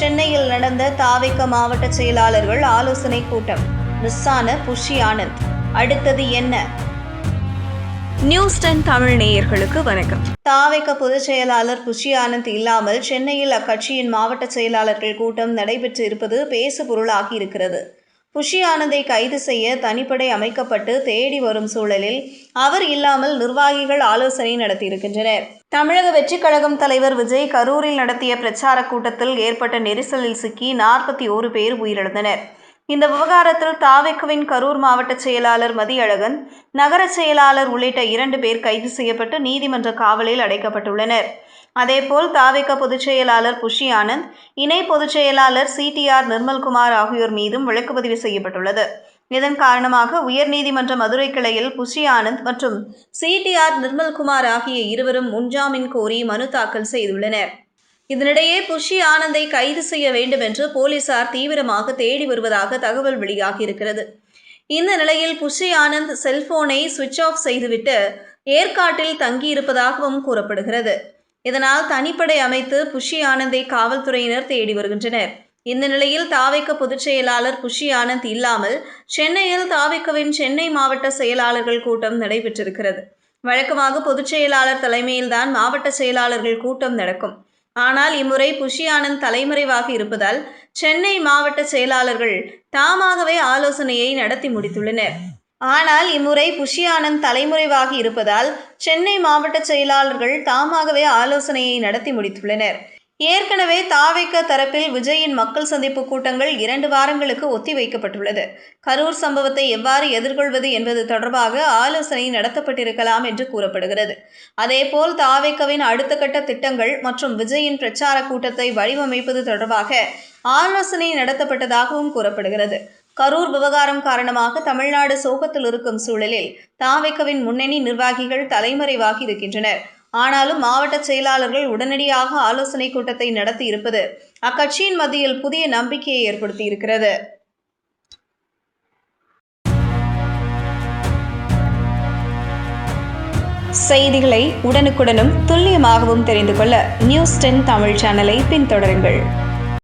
சென்னையில் நடந்த தாவைக்க மாவட்ட செயலாளர்கள் ஆலோசனை கூட்டம். மிஸ்ஸான புஷி ஆனந்த். அடுத்தது என்ன? நியூஸ் டென் தமிழ் நேயர்களுக்கு வணக்கம். தாவைக்க பொதுச் செயலாளர் புஷி ஆனந்த் இல்லாமல் சென்னையில் அக்கட்சியின் மாவட்ட செயலாளர்கள் கூட்டம் நடைபெற்று இருப்பது பேசு பொருளாகி இருக்கிறது. புஷி ஆனந்தை கைது செய்ய தனிப்படை அமைக்கப்பட்டு தேடி வரும் சூழலில் அவர் இல்லாமல் நிர்வாகிகள் ஆலோசனை நடத்தியிருக்கின்றனர். தமிழக வெற்றிக் கழகம் தலைவர் விஜய் கரூரில் நடத்திய பிரச்சார கூட்டத்தில் ஏற்பட்ட நெரிசலில் சிக்கி நாற்பத்தி ஓரு பேர் உயிரிழந்தனர். இந்த விவகாரத்தில் தாவேக்குவின் கரூர் மாவட்ட செயலாளர் மதியழகன் நகர செயலாளர் உள்ளிட்ட இரண்டு பேர் கைது செய்யப்பட்டு நீதிமன்ற காவலில் அடைக்கப்பட்டுள்ளனர். அதேபோல் தாவேக்க பொதுச் செயலாளர் புஷி ஆனந்த் இணை பொதுச் செயலாளர் சிடிஆர் நிர்மல்குமார் ஆகியோர் மீதும் வழக்கு பதிவு செய்யப்பட்டுள்ளது. இதன் காரணமாக உயர்நீதிமன்ற மதுரை கிளையில் புஷி ஆனந்த் மற்றும் சிடிஆர் நிர்மல்குமார் ஆகிய இருவரும் முன்ஜாமீன் கோரி மனு தாக்கல் செய்துள்ளனர். இதனிடையே புஷி ஆனந்தை கைது செய்ய வேண்டும் என்று போலீசார் தீவிரமாக தேடி வருவதாக தகவல் வெளியாகியிருக்கிறது. இந்த நிலையில் புஷி ஆனந்த் செல்போனை சுவிட்ச் ஆஃப் செய்துவிட்டு ஏற்காட்டில் தங்கியிருப்பதாகவும் கூறப்படுகிறது. இதனால் தனிப்படை அமைத்து புஷி ஆனந்தை காவல்துறையினர் தேடி வருகின்றனர். இந்த நிலையில் தாவைக்க பொதுச் செயலாளர் புஷி ஆனந்த் இல்லாமல் சென்னையில் தாவைக்கவின் சென்னை மாவட்ட செயலாளர்கள் கூட்டம் நடைபெற்றிருக்கிறது. வழக்கமாக பொதுச் செயலாளர் தலைமையில்தான் மாவட்ட செயலாளர்கள் கூட்டம் நடக்கும். ஆனால் இம்முறை புஷி ஆனந்த் தலைமறைவாக இருப்பதால் சென்னை மாவட்ட செயலாளர்கள் தாமாகவே ஆலோசனையை நடத்தி முடித்துள்ளனர். ஆனால் இம்முறை புஷி ஆனந்த் தலைமுறைவாகி இருப்பதால் சென்னை மாவட்ட செயலாளர்கள் தாமாகவே ஆலோசனையை நடத்தி முடித்துள்ளனர். ஏற்கனவே தாவைக்க தரப்பில் விஜயின் மக்கள் சந்திப்பு கூட்டங்கள் இரண்டு வாரங்களுக்கு ஒத்திவைக்கப்பட்டுள்ளது. கரூர் சம்பவத்தை எவ்வாறு எதிர்கொள்வது என்பது தொடர்பாக ஆலோசனை நடத்தப்பட்டிருக்கலாம் என்று கூறப்படுகிறது. அதேபோல் தாவைக்கவின் அடுத்த கட்ட திட்டங்கள் மற்றும் விஜயின் பிரச்சார கூட்டத்தை வடிவமைப்பது தொடர்பாக ஆலோசனை நடத்தப்பட்டதாகவும் கூறப்படுகிறது. கரூர் விவகாரம் காரணமாக தமிழ்நாடு சோகத்தில் இருக்கும் சூழலில் தாவைக்கவின் முன்னணி நிர்வாகிகள் தலைமறைவாகி இருக்கின்றனர். ஆனாலும் மாவட்ட செயலாளர்கள் உடனடியாக ஆலோசனை கூட்டத்தை நடத்தி இருப்பது அக்கட்சியின் மத்தியில் புதிய நம்பிக்கையை ஏற்படுத்தி இருக்கிறது. செய்திகளை உடனுக்குடனும் துல்லியமாகவும் தெரிந்து கொள்ள நியூஸ் டென் தமிழ் சேனலை பின்தொடருங்கள்.